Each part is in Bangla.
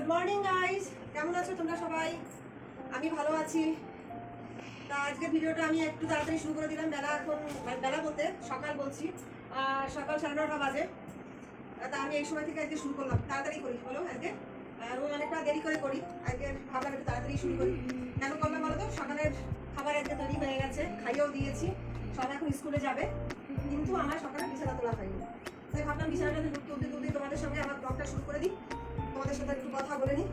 গুড মর্নিং গাইস কেমন আছো তোমরা সবাই? আমি ভালো আছি। তা আজকে ভিডিওটা আমি একটু তাড়াতাড়ি শুরু করে দিলাম। বেলা এখন, বেলা বলতে সকাল বলছি। সকাল সাড়ে নটা বাজে। তা আমি এই সময় থেকে আজকে শুরু করলাম। তাড়াতাড়ি করি, বলো আজকে। আমি অনেকটা দেরি করে করি। আজকে ভাবলাম একটু তাড়াতাড়ি শুরু করি। কেন করলাম বলো তো? সকালের খাবার আজকে তৈরি হয়ে গেছে। খাইয়েও দিয়েছি। সব এখন স্কুলে যাবে। কিন্তু আমার সকালে বিছানা তোলা হয়নি। তাই ভাবলাম বিছানাটা তুলতে তুলতে তোমাদের সঙ্গে আমার ব্লগটা শুরু করে দিই। সাথে একটু কথা বলে নিই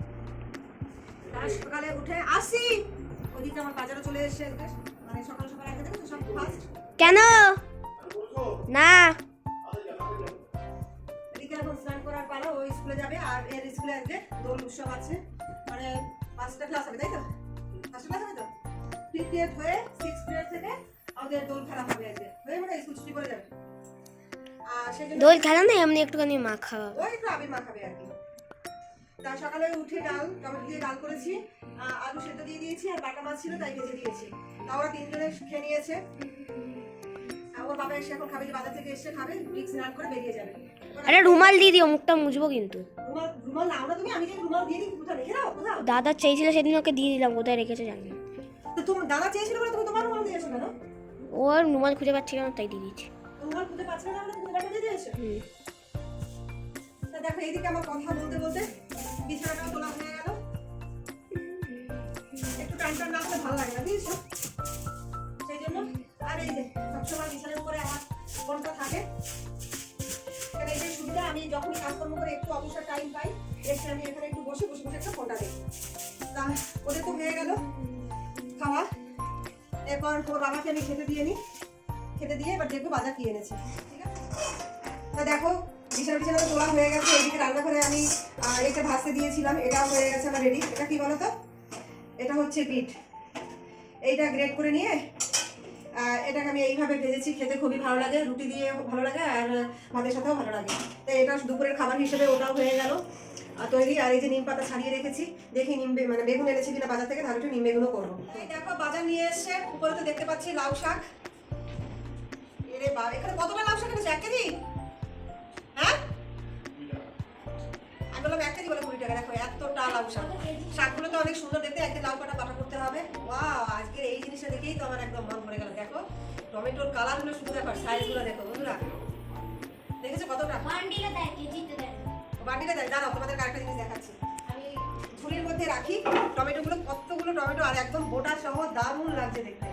সকালে উঠে আসি। ওইদিকে আমার বাজারে চলে এসে মানে সকাল সকাল আগে দেখো সব ফার্স্ট কেন? না। এদিকে এখন স্নান করার পালা ও স্কুলে যাবে আর এর স্কুলে আজকে দোল উৎসব আছে। মানে পাঁচটা ক্লাস হবে তাই তো? পাঁচটা ক্লাস হবে তো? ফিফথ হয়ে সিক্স থেকে আমাদের দোল খেলা হবে আজকে। হয়ে মানে স্কুল ছুটি করে যাবে। আর সেই জন্য দোল খেলা না এমনি একটুখানি মা খাওয়া। ওই একটু আবির মাখাবে আর কি। তা সকালে উঠে ডাল টমেটো দিয়ে ডাল করেছি। আলু সেদ্ধ দিয়ে দিয়েছি আর বাটা মাছ ছিল তাই ভেজে দিয়েছি। তা ওরা তিনজনে খেয়ে নিয়েছে। আর ওর বাবা এসে এখন খাবে যে বাজার থেকে এসে খাবে মিক্স করে বেরিয়ে যাবে। আরে রুমাল দিয়ে দিও মুখটা মুছবো কিন্তু। রুমাল রুমাল নাও না তুমি আমি যে রুমাল দিয়ে দিই রেখে দাও কোথাও। দাদা চেয়েছিল সেদিন ওকে দিয়ে দিলাম কোথায় রেখেছে জানি না। তো তুমি দাদা চেয়েছিল বলে তুমি তোমার রুমাল দিয়েছ কেন? ও আর রুমাল খুঁজে পাচ্ছিল না তাই দিয়ে দিচ্ছি রুমাল খুঁজে পাচ্ছিল না বলে তুমি দিয়ে দিয়েছ? হুম। দেখো এইদিকে আমার কথা বলতে বলতে বিছানাটাও তোলা হয়ে গেল। একটু টান টান না হলে ভালো লাগে না, বুঝেছ? সেই জন্য আর এই যে, সবসময় বিছানার উপরে আমার ফোনটা থাকে। এখানে যে সুবিধা, আমি যখনই কাজকর্ম করে একটু অবসর টাইম পাই, এসে আমি এখানে একটু বসে বসে বসে একটা ফোনটা দেখি। তা, ওদের তো হয়ে গেল। খাওয়া। এরপর ওর বাবাকে আমি খেতে দিয়ে নিই খেতে দিয়ে এবার দেখব বাজার কি এনেছে, ঠিক আছে? তা দেখো বিছানা বিছানা তোলা হয়ে গেছে এদিকে রান্নাঘরে আমি এটা ভাজতে দিয়েছিলাম, এটাও হয়ে গেছে আমার রেডি এটা কি বলো তো এটা হচ্ছে বিট। এইটা গ্রেট করে নিয়ে এটাকে আমি এইভাবে ভেজেছি, খেতে খুবই ভালো লাগে, রুটি দিয়ে ভালো লাগে, আর ভাতের সাথেও ভালো লাগে। তো এটা দুপুরের খাবার হিসেবে ওটাও হয়ে গেল তৈরি। আর এই যে নিম পাতা ছাড়িয়ে রেখেছি, দেখি নিম মানে বেগুন এনেছি কিনা বাজার থেকে, তাহলে একটু নিম বেগুনও করব। দেখো, বাজার নিয়ে এসছে উপরে তো দেখতে পাচ্ছি লাউ শাক। এরে বাবা এখানে কতটা লাউ শাক এনেছে? এক কেজি? হ্যাঁ? আমি বললাম এক কেজি বলে কুড়ি টাকা। দেখো এতটা লাউ শাক। শাকগুলো তো অনেক সুন্দর দেখতে। একদিন লাউ কাটা বাটা করতে হবে। ওয়াও আজকের এই জিনিসটা দেখেই তো আমার একদম মন ভরে গেল। দেখো টমেটোর কালারগুলো শুধু দেখো সাইজগুলো দেখো বন্ধুরা। দেখেছ কতটা? বান্ডিলে দেয় কেজিতে দেয়? না। দেয়। দাঁড়াও তোমাদের আরেকটা জিনিস দেখাচ্ছি। আমি ঝুলির মধ্যে রাখি টমেটোগুলো কতগুলো টমেটো আর একদম গোটা সহ দারুণ লাগছে দেখতে।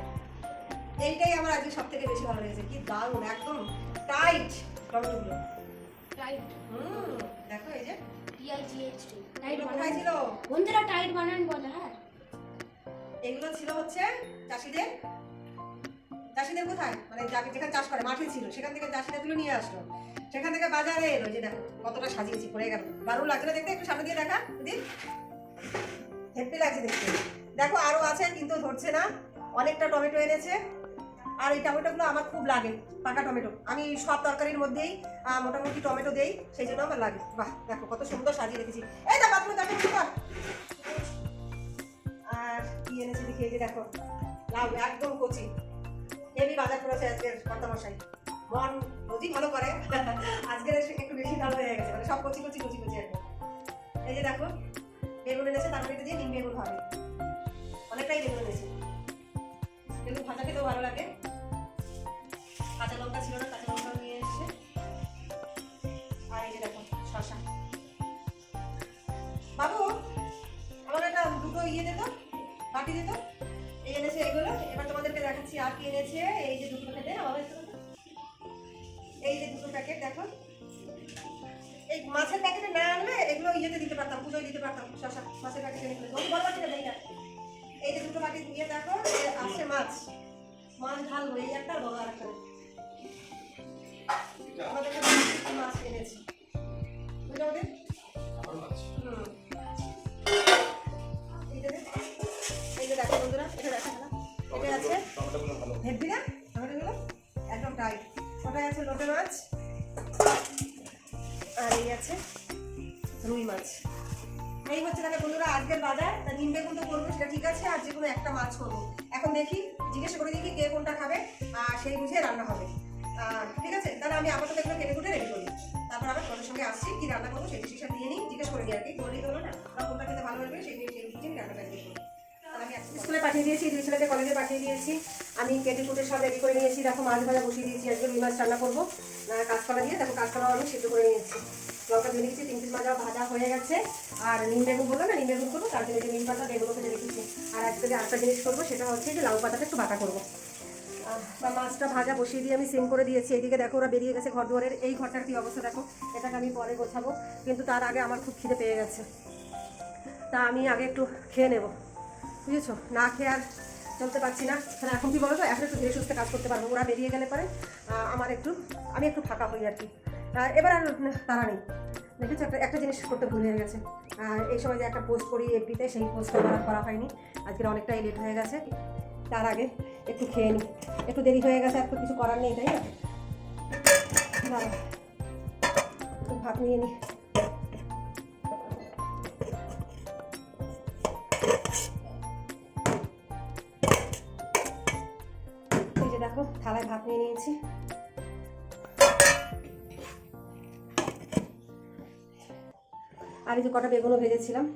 এইটাই আমার আজকে সব থেকে বেশি ভালো লেগেছে। কি দারুণ একদম টাইট টমেটোগুলো। টাইট হুম দেখো এই যে। বানান। ছিল? বন্ধুরা টাইট বানান বলে হ্যাঁ। এগুলো ছিল হচ্ছে চাষিদের। চাষিদের কোথায়? মানে যাকে যেখানে চাষ করে মাঠে ছিল সেখান থেকে চাষিরা তুলে নিয়ে আসলো। সেখান থেকে বাজারে এলো যে দেখো কতটা সাজিয়েছি পড়ে গেল। দারুণ লাগছে দেখতে? একটু সামনে দিয়ে দেখা দিদি। হেপি লাগছে দেখতে। দেখো আরও আছে কিন্তু ধরছে না। অনেকটা টমেটো এনেছে। আর এই টমেটোগুলো আমার খুব লাগে, পাকা টমেটো। আমি সব তরকারির মধ্যেই মোটামুটি টমেটো দেই, সেই জন্য আমার লাগে। বাহ, দেখো কত সুন্দর সাজিয়ে রেখেছি। এই দেখো বাথরুমে দেখো আর কি এনেছি দেখি, এই যে দেখো, লাউ, একদম কচি। হেভি বাজার করেছে আজকের কর্তামশাই। মন রোজই ভালো করে, আজকের একটু বেশি ভালো হয়ে গেছে মানে সব কচি কচি কচি কচি এই যে দেখো, বেগুন এনেছে, তারপরে এটা দিয়ে নিম বেগুন হবে। অনেকটাই বেগুন এনেছে। বেগুন ভাজা খেতেও ভালো লাগে। কাঁচা লঙ্কা ছিল না, কাঁচা লঙ্কা নিয়ে এসছে। আর এই যে দেখো শশা বাবু আমার একটা দুটো ইয়ে দিত বাটি দিত এই এনেছে এগুলো। এবার তোমাদেরকে দেখাচ্ছি আর কি এনেছে। এই যে দুটো প্যাকেট আমার এই যে দুটো প্যাকেট, দেখো। এই মাছের প্যাকেটে না আনলে এগুলো ইয়েতে দিতে পারতাম, পুজোয় দিতে পারতাম শশা মাছের প্যাকেটে এনে। ওই বড় বাটিটা দেই না? এই যে দুটো বাটি দিয়ে দেখো আসে মাছ। মাছ ঢালবো এই একটা বড় একটা তোমাদের সঙ্গে আসছি, কি রান্না করব সেই ডিসিশন নিয়ে নিই, জিজ্ঞেস করে নিই আর কি। বললেই হলো না, বা সেই সেই অনুযায়ী আমি রান্নাটা রেডি করব আর আমি স্কুলে পাঠিয়ে দিয়েছি, দুই ছেলেকে কলেজে পাঠিয়ে দিয়েছি। আমি কেটে কুটে সব রেডি করে নিয়েছি। দেখো মাছ ভাজা বসিয়ে দিয়েছি, আজকে রুই মাছ রান্না করব। কাঁচকলা দিয়ে, দেখো কাঁচকলাও আমি সিদ্ধ করে নিয়েছি। লঙ্কা দিয়ে রেখেছি তিন পিস ভাজা ভাজা হয়ে গেছে। আর নিম বেগুন বলল না, নিম বেগুন করব, তার জন্য যে নিম পাতা বেগুনও কেটে রেখেছি আর আজকে যে আরেকটা জিনিস করব, সেটা হচ্ছে যে লাউ পাতাটা একটু বাটা করব। বা মাছটা ভাজা বসিয়ে দিয়ে আমি সিম করে দিয়েছি। এইদিকে দেখো ওরা বেরিয়ে গেছে ঘর দুয়ারের। এই ঘরটার কি অবস্থা দেখো? এটাকে আমি পরে গোছাবো। কিন্তু তার আগে আমার খুব খিদে পেয়ে গেছে। তা আমি আগে একটু খেয়ে নেব। বুঝেছ? না খেয়ে আর চলতে পারছি না। তাহলে এখন কি বলো তো এখন একটু ধীরে সুস্থে কাজ করতে পারব। ওরা বেরিয়ে গেলে পরে আমার একটু, আমি একটু ফাঁকা হই আর কি। এবার আর তারা নেই। দেখেছ? একটা একটা জিনিস করতে ভুল হয়ে গেছে। এই সময় যে একটা পোস্ট করি এফবিতে সেই পোস্টটা করা হয়নি। আজকের অনেকটাই লেট হয়ে গেছে। তার আগে একটু খেয়ে নিই একটু দেরি হয়ে গেছে, আর কিছু করার নেই, তাই না? একটু ভাত নিয়ে নিই দেখো, থালায় ভাত নিয়ে নিয়েছি। আর এই যে কটা বেগুনও ভেজেছিলাম,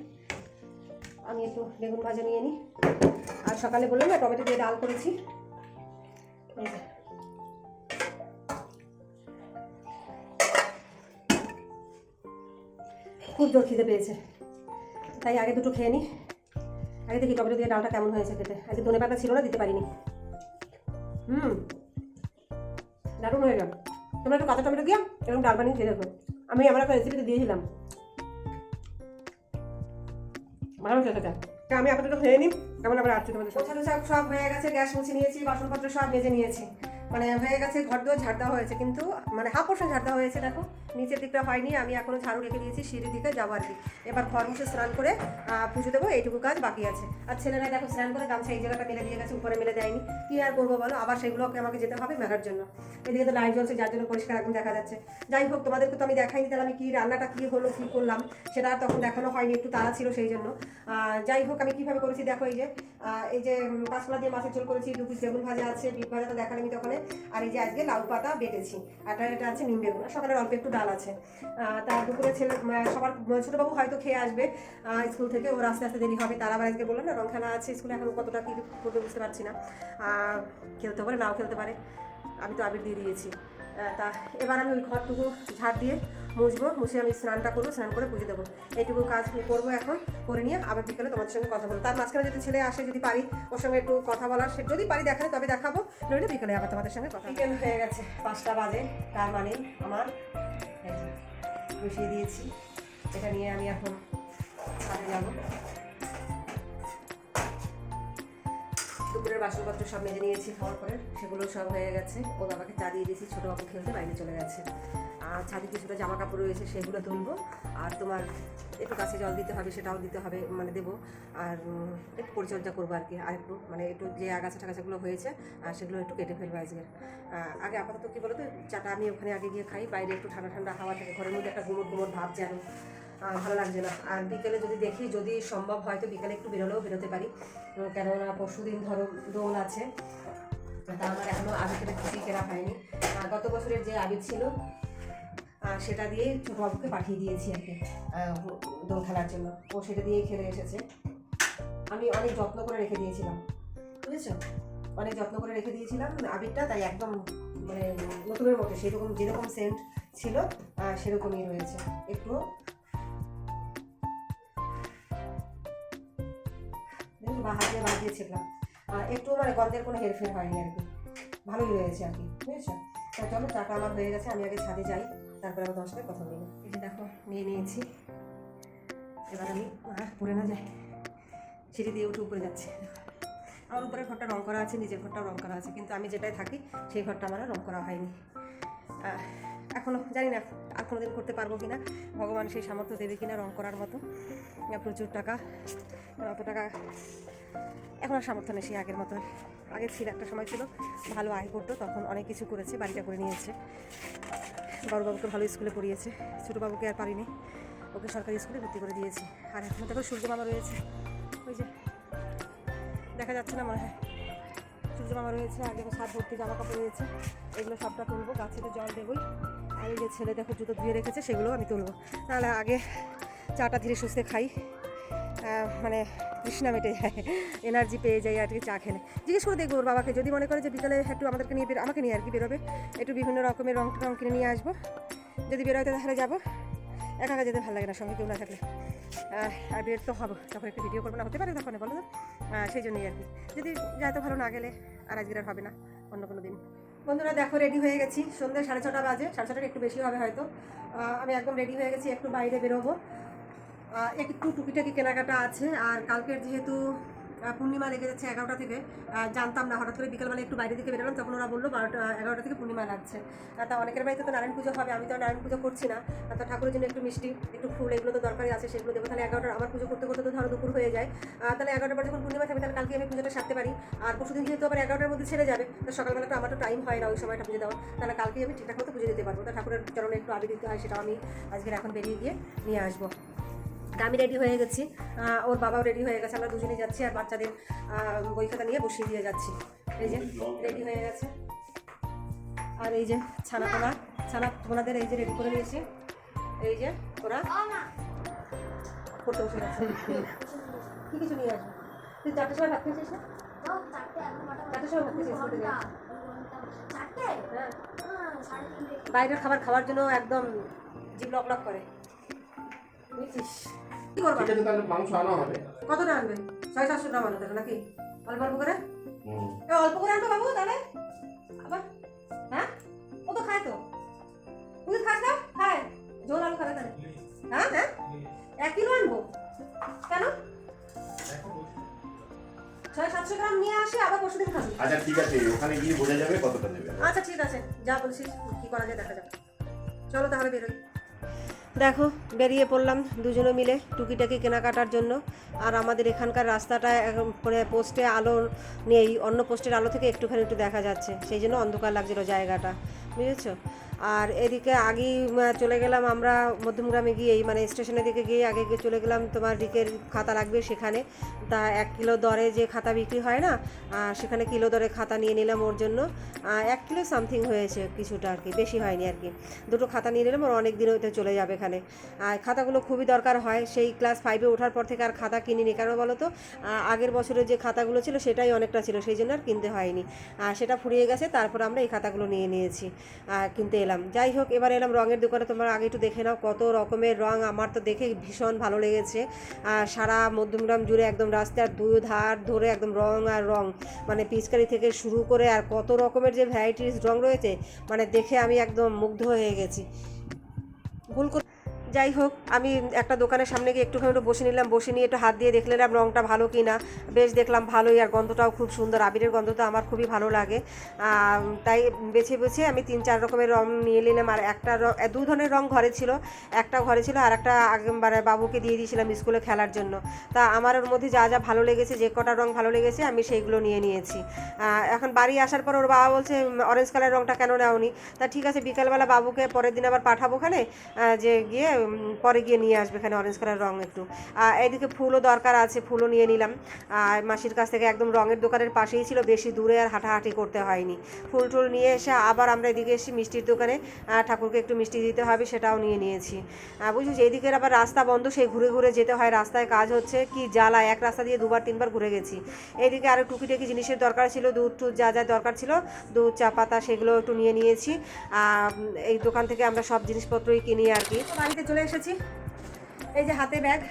আমি একটু বেগুন ভাজা নিয়ে নিই সকালে বললাম না টমেটো দিয়ে ডাল করেছি। খুব জোর খিদে পেয়েছে। তাই আগে দুটো খেয়ে নিই আগে দেখি টমেটো দিয়ে ডালটা কেমন হয়েছে খেতে। আজকে ধনে পাতা ছিল না, দিতে পারিনি। হুম। দারুণ হয়ে গেল। তোমরা একটু কাঁচা টমেটো দিয়া এরকম ডাল বানিয়ে খেয়ে দেখো। আমি আমার একটা রেসিপিতে দিয়েছিলাম ভালো হচ্ছে সেটা তা আমি আপাতত খেয়ে নিই কেমন আবার আসছি তোমাদের গোছানো সব হয়ে গেছে, গ্যাস মুছে নিয়েছি, বাসনপত্র সব মেজে নিয়েছি। মানে হয়ে গেছে, ঘর দুয়ার ঝাড় দেওয়া হয়েছে, কিন্তু মানে হাফ পোর্শন ঝাড় দেওয়া হয়েছে দেখো। নিচের দিকটা হয়নি, আমি এখনও ঝাড়ু রেখে দিয়েছি, সিঁড়ির দিকে যাওয়ার আর কি এবার ঘর মুছে স্নান করে পুজো দেবো, এইটুকু কাজ বাকি আছে। আর ছেলেরা দেখো স্নান করে গামছা এই জায়গাটা মেলে দিয়ে গেছে, উপরে মেলে দেয়নি। কি আর করব বলো? আবার সেগুলোকে আমাকে যেতে হবে মেলার জন্য। এদিকে তো লাইট জ্বলছে, যার জন্য পরিষ্কার এখন দেখা যাচ্ছে। যাই হোক, তোমাদেরকে তো আমি দেখাইনি, তাহলে আমি কি রান্নাটা কি হলো, কি করলাম, সেটা তখন দেখানো হয়নি, একটু তাড়া ছিল সেই জন্য। যাই হোক, আমি কীভাবে করেছি, দেখো এই যে এই যে কাঁচকলা দিয়ে মাছের ঝোল করেছি, দু পিস বেগুন ভাজা আছে, বিট ভাজাটা দেখালাম আমি তখন। আর এই যে আজকে লাউ পাতা বেটেছি, আর এটা- আছে নিম বেগুন সকালে অল্প একটু ডাল আছে। তার দুপুরে ছেলে সবার ছোটবাবু হয়তো খেয়ে আসবে স্কুল থেকে, ওর আস্তে আস্তে দেরি হবে, তারা আবার আজকে বললাম না রং খেলা আছে স্কুলে, এখন কতটা কী করবে বুঝতে পারছি না। খেলতে পারে নাও খেলতে পারে, আমি তো আবির দিয়ে দিয়েছি। তা এবার আমি ওই ঘরটুকু ঝাড় দিয়ে মুছবো, মুছে আমি স্নানটা করব, স্নান করে পুজো দেবো। এইটুকু কাজ করব এখন, করে নিয়ে আবার বিকেলে তোমাদের সঙ্গে কথা বলব। তার মাঝখানে যদি ছেলে আসে, যদি পারি ওর সঙ্গে একটু কথা বলার, সে যদি পারি দেখালে তবে দেখাবো, নইলে বিকেলে আবার তোমাদের সঙ্গে কথা বিকেল হয়ে গেছে, পাঁচটা বাজে, তার মানে আমার বসিয়ে দিয়েছি। এটা নিয়ে আমি এখন ছাদে যাব। দুপুরের বাসনপত্র সব মেজে নিয়েছি, খাওয়ার পরে সেগুলো সব হয়ে গেছে। ও বাবাকে চা দিয়ে দিয়েছি, ছোটো বাবু খেলতে বাইরে চলে গেছে। আর ছাদে কিছুটা জামা কাপড় রয়েছে, সেগুলো তুলবো আর তোমার একটু কাছে জল দিতে হবে, সেটাও দিতে হবে মানে দেবো। আর একটু পরিচর্যা করব আর কি, আর একটু মানে একটু যে আগাছা টাগাছাগুলো হয়েছে, আর সেগুলো একটু কেটে ফেলব আজকে। আগে আপাতত কী বলতো, চাটা আমি ওখানে আগে গিয়ে খাই, বাইরে একটু ঠান্ডা ঠান্ডা হাওয়া থাকে, ঘরের মধ্যে একটা গুমোট গুমোট ভাব যেন ভালো লাগছে না। আর বিকেলে যদি দেখি, যদি সম্ভব হয় তো বিকেলে একটু বেরোলেও বেরোতে পারি। কেননা পরশু দিন ধরো, দোল আছে, তা আমার এখনও আবিরের কিছুই কেনা হয়নি। গত বছরের যে আবির ছিল সেটা দিয়ে ছোটো বাবুকে পাঠিয়ে দিয়েছি আর কি দোল খেলার জন্য। ও সেটা দিয়েই খেলে এসেছে। আমি অনেক যত্ন করে রেখে দিয়েছিলাম, বুঝেছ? অনেক যত্ন করে রেখে দিয়েছিলাম আবিরটা, তাই একদম মানে নতুনের মতো, সেরকম যেরকম সেন্ট ছিল সেরকমই রয়েছে। একটু দেখুন বা হাত দিয়ে বাদ একটু মানে গন্ধের কোনো হেরফের হয়নি আর কি। ভালোই রয়েছে আর কি, বুঝেছ? চলো চাটা আমার হয়ে গেছে, আমি আগে ছাদে যাই। তারপরে আমি তোমার সাথে কথা বলব। এই যে দেখো, নিয়ে নিয়েছি। এবার আমি পড়ে না যাই সিঁড়ি দিয়ে উঠে উপরে যাচ্ছে। আমার উপরে ঘরটা রং করা আছে, নিজের ঘরটাও রং করা আছে। কিন্তু আমি যেটাই থাকি, সেই ঘরটা আমার রং করা হয়নি। এখনও জানি না আর কোনোদিন করতে পারব কি না ভগবান সেই সামর্থ্য দেবে কি না রং করার মতো। প্রচুর টাকা অত টাকা। এখন আর সামর্থ্য নেই সেই আগের মতো। আগে ছিল, একটা সময় ছিল, ভালো আয় করতো, তখন অনেক কিছু করেছে, বাড়িটা করে নিয়েছে। বড়বাবুকে ভালো স্কুলে পড়িয়েছে। ছোটো বাবুকে আর পারিনি। ওকে সরকারি স্কুলে ভর্তি করে দিয়েছি। আর এখন দেখো সূর্য মামা রয়েছে। ওই যে, দেখা যাচ্ছে না মনে হয়। সূর্য মামা রয়েছে আগে দেখো সাত ভর্তি জামা কাপড় রয়েছে। এগুলো সবটা তুলবো, গাছে তো জল দেবই। আর এই যে ছেলে দেখো জুতো ধুয়ে রেখেছে সেগুলো আমি তুলবো। নাহলে আগে চাটা ধীরে সুস্থে খাই। মানে তৃষ্ণা মেটে যায় এনার্জি পেয়ে যায় আর কি চা খেলে। জিজ্ঞেস করে দেখব ওর বাবাকে, যদি মনে করে যে বিকালে একটু আমাদেরকে নিয়ে বের আমাকে নিয়ে আর কি বেরোবে, একটু বিভিন্ন রকমের রং টং কিনে নিয়ে আসব। যদি বেরোয় তাহলে যাব। একা একা যেতে ভালো লাগে না, সঙ্গে কেউ না থাকলে। আর বের তো হব, তখন একটু ভিডিও করব না, হতে পারে তখন বলো তো। সেই জন্যই আর কি। যদি যাতে ভালো, না গেলে আর আজকের আর হবে না, অন্য কোনো দিন। বন্ধুরা, দেখো রেডি হয়ে গেছি। সন্ধ্যে সাড়ে ছটা বাজে, সাড়ে ছটার একটু বেশি হবে হয়তো। আমি একদম রেডি হয়ে গেছি, একটু বাইরে বেরোবো। একটু টুকিটাকি কেনাকাটা আছে, আর কালকের যেহেতু পূর্ণিমা লেগে যাচ্ছে এগারোটা থেকে জানতাম না, হঠাৎ করে বিকেলবেলা একটু বাইরে দিকে বেরোলাম, তখন ওরা বলল বারোটা, এগারোটা থেকে পূর্ণিমা লাগছে। তা অনেকের বাড়িতে তো নারায়ণ পুজো হবে, আমি তো নারায়ণ পুজো করছি না। তো ঠাকুরের জন্য একটু মিষ্টি, একটু ফুল, এগুলো তো দরকারই আছে, সেগুলো দেবো। তাহলে এগারোটা আমার পুজো করতে করতে তো ধরো দুপুর হয়ে যায়। তাহলে এগারোটার যখন পূর্ণিমা থাকবে, তাহলে কালকে আমি পুজোটা সারতে পারি। আর পরশুদিন যেহেতু আবার এগারোটার মধ্যে ছেড়ে যাবে, তো সকালবেলা তো আমার তো টাইম হয় না ওই সময়টা পুজো দেওয়া তাহলে কালকে আমি ঠিকঠাক মতো পুজো দিতে পারব। তো ঠাকুরের চরণে একটু আবির দিতে হয়, সেটাও আমি আজকের এখন বেরিয়ে গিয়ে নিয়ে আসব। তা আমি রেডি হয়ে গেছি। ওর বাবাও রেডি হয়ে গেছে, আমরা দুজনেই যাচ্ছি আর বাচ্চাদের বই খাতা নিয়ে বসিয়ে দিয়ে যাচ্ছি। এই যে রেডি হয়ে গেছে। আর এই যে, ছানা পোনা ছানা পোনাদের এই যে রেডি করে নিয়েছি। এই যে ওরা কি কিছু নিয়ে আসবে? তুই চারটের সময় ভাত খেয়েছিস? হ্যাঁ। বাইরের খাবার খাওয়ার জন্য একদম জিভ লক লক করে। বুঝছিস? কি করবা? ঠিক আছে তাহলে মাংস আনা হবে। কতটা আনবে? ছয় সাতশো গ্রাম আনবে তাহলে নাকি? অল্প অল্প করে। এ, অল্প করে আনবে বাবু তাহলে? আবার? হ্যাঁ? ও তো খায় তো। তুই খাস না? খায়। ঝোল আলু খাবে তাহলে। হ্যাঁ হ্যাঁ? এক কিলো আনব? কেন? ছয় সাতশো গ্রাম নিয়ে আসি আবার পরশু দিন খাবি। আচ্ছা ঠিক আছে ওখানে গিয়ে বোঝা যাবে কতটা নেবে। আচ্ছা ঠিক আছে। যা বলছিস কি করা যায় দেখা যাবে। চলো তাহলে বেরোই। দেখো, বেরিয়ে পড়লাম দুজনে মিলে টুকিটাকি কেনাকাটার জন্য। আর আমাদের এখানকার রাস্তাটা মানে পোস্টে আলো নেই, অন্য পোস্টের আলো থেকে একটুখানি একটু দেখা যাচ্ছে। সেই জন্য অন্ধকার লাগছিল জায়গাটা, বুঝেছ? আর এদিকে আগেই চলে গেলাম আমরা মধ্যমগ্রামে গিয়েই মানে স্টেশনের দিকে গিয়ে আগে গিয়ে চলে গেলাম। তোমার রিকের খাতা লাগবে সেখানে। তা এক কিলো দরে যে খাতা বিক্রি হয় না সেখানে কিলো দরে খাতা নিয়ে নিলাম ওর জন্য। এক কিলো সামথিং হয়েছে কিছুটা আর কি, বেশি হয়নি আর কি। দুটো খাতা নিয়ে নিলাম, ওর অনেক দিন হইতে চলে যাবে এখানে। আর খাতাগুলো খুবই দরকার হয়, সেই ক্লাস ফাইভে ওঠার পর থেকে আর খাতা কিনিনি। কেন বলো তো? আগের বছরের যে খাতাগুলো ছিল, সেটাই অনেকটা ছিল, সেই জন্য আর কিনতে হয়নি। আর সেটা ফুরিয়ে গেছে, তারপর আমরা এই খাতাগুলো নিয়ে নিয়েছি। কিনতে এলাম যাই হোক, এবার এলাম রঙের দোকানে। তোমরা আগে একটু দেখে নাও কত রকমের রং। আমার তো দেখে ভীষণ ভালো লেগেছে। আর সারা মধ্যমগ্রাম জুড়ে একদম রাস্তার দুই ধার ধরে একদম রং আর রং। মানে পিচকারি থেকে শুরু করে আর কত রকমের যে ভ্যারাইটিস রং রয়েছে মানে দেখে আমি একদম মুগ্ধ হয়ে গেছি। ভুল করে যাই হোক, আমি একটা দোকানের সামনে গিয়ে একটুখানি একটু বসে নিলাম। বসে নিয়ে একটু হাত দিয়ে দেখলে নিলাম রঙটা ভালো কি না। বেশ দেখলাম ভালোই, আর গন্ধটাও খুব সুন্দর। আবিরের গন্ধটা আমার খুবই ভালো লাগে। তাই বেছে বেছে আমি তিন চার রকমের রং নিয়ে নিলাম। আর একটা রং দু ধরনের রং ঘরে ছিল। একটা ঘরে ছিল আর একটা আগে মানে বাবুকে দিয়ে দিয়েছিলাম স্কুলে খেলার জন্য। তা আমার ওর মধ্যে যা যা ভালো লেগেছে, যে কটা রং ভালো লেগেছে, আমি সেইগুলো নিয়ে নিয়েছি। এখন বাড়ি আসার পর ওর বাবা বলছে অরেঞ্জ কালার রংটা কেন নেওনি? তা ঠিক আছে, বিকালবেলা বাবুকে পরের দিন আবার পাঠাবো ওখানে। যে গিয়ে পরে গিয়ে নিয়ে আসবে এখানে অরেঞ্জ কালার রঙ একটু। এইদিকে ফুলও দরকার আছে, ফুলও নিয়ে নিলাম। আর মাসির কাছ থেকে একদম রঙের দোকানের পাশেই ছিল, বেশি দূরে আর হাঁটাহাঁটি করতে হয়নি। ফুল টুল নিয়ে এসে আবার আমরা এদিকে এসে মিষ্টির দোকানে। ঠাকুরকে একটু মিষ্টি দিতে হবে, সেটাও নিয়ে নিয়েছি। বুঝেছিস? এইদিকের আবার রাস্তা বন্ধ, সেই ঘুরে ঘুরে যেতে হয়, রাস্তায় কাজ হচ্ছে কি জ্বালা এক রাস্তা দিয়ে দুবার, তিনবার ঘুরে গেছি। এইদিকে আরও টুকিটাকি জিনিসের দরকার ছিল, দুধ টুধ যা যা দরকার ছিল, দুধ, চা, পাতা, সেগুলো একটু নিয়ে নিয়েছি। এই দোকান থেকে আমরা সব জিনিসপত্রই কিনি আর কি। বাড়িতে চলে এসেছি। এই যে হাতে ব্যাগ।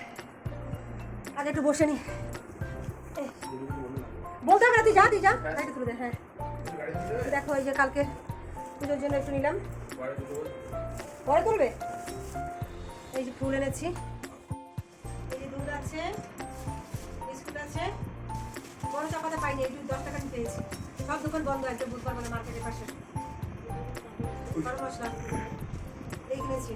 আগে একটু বসে নি। বলতে হবে না তুই যা তুই যা। গাড়িতে তুলে দে হ্যাঁ। দেখো এই যে কালকে পুজোর জন্য একটু নিলাম। পরে তুলবে? এই যে ফুল এনেছি। এই যে দুধ আছে বিস্কুট আছে। বড় চাপাতে পাইনি এই দশ টাকা পেয়েছি। সব দোকান বন্ধ আছে বুধবার মানে মার্কেটের পাশে। গরম মশলা। কিনেছি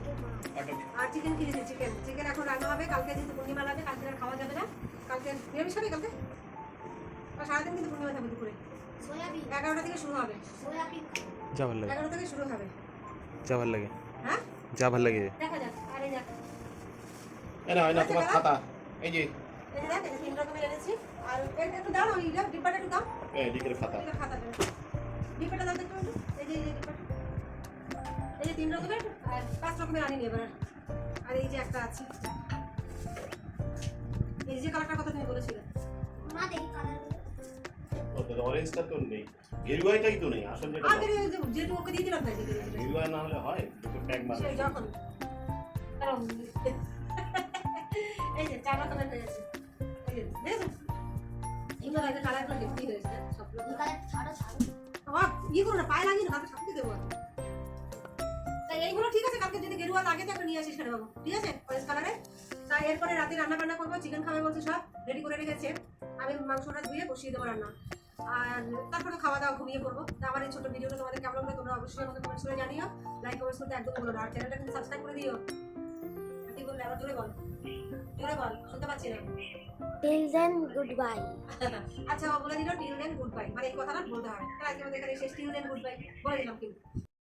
আর চিকেন কিনেছি চিকেন চিকেন এখন রান্না হবে কালকে যেহেতু পূর্ণিমা লাগে কালকে আর খাওয়া যাবে না। কালকে নিরামিষ হবে কালকে? আর সারাদিন কিন্তু পূর্ণিমা থাকবে দুপুরে। সয়াবিন। এগারোটা থেকে শুরু হবে। সয়াবিন। যা লাগে। এগারোটা থেকে শুরু হবে। যা ভালো লাগে। হ্যাঁ? যা ভালো লাগে। দেখা যাক আরে যাক এই না এই না তোমার খাতা। এই যে। এই দেখ তিন রকমের এনেছি। আর একটু দাও ওই ডিব্বাটা একটু দাও। এই দিকের খাতা। খাতাটা ডিব্বাটা দাও একটু। এই যে এই যে ডিব্বাটা এই যে তিন রকমের পাঁচ রকমের আনিনি এবার। আর এই যে একটা আছে। যে কালারটার কথা তুমি বলেছিলে। মা দেখি কালার অরেঞ্জটা তো নেই। গেরুয়াটাই তো নেই আসল যেটা আর যেটু যেটু ওকে দিয়ে দিলাম তাই গেরুয়া না হলে হয় দুটো ট্যাগ মারে যখন। এই যে কালার এই যে দেখেছ? এগুলো আগে কালার করে হেভি হয়েছে সবগুলো। কালার ছাড়ো ছাড়ো। বাবা ইয়ে করো না পায়ে লাগিয়ে না ছাপতে দেবো এইগুলো ঠিক আছে কালকে যদি গেরুয়া লাগে তো একটা নিয়ে আসিস বাবু। ঠিক আছে? অরেঞ্জ কালারে তাই এরপরে রাতে রান্না বান্না করব চিকেন খাবে বলছে সব রেডি করে রেখেছে। আমি মাংসটা ধুয়ে বসিয়ে দেবো রান্না। আর তারপরে খাওয়া দাওয়া ঘুমিয়ে করব তা আমার এই ছোট ভিডিওটা তোমাদের কেমন লাগল তোমরা অবশ্যই আমাকে কমেন্টস করে জানিও। লাইক কমেন্টস করতে একদম বলো না। আর চ্যানেলটা কিন্তু সাবস্ক্রাইব করে দিও। কি বললে আবার জোরে বল। জোরে বল শুনতে পাচ্ছি না। টিল দেন গুড বাই আচ্ছা বলে দিল টিল দেন গুড বাই মানে এই কথাটা বলতে হয়। আজকে আমাদের এখানে শেষ। টিল দেন গুড বাই বলে দিলাম কিন্তু।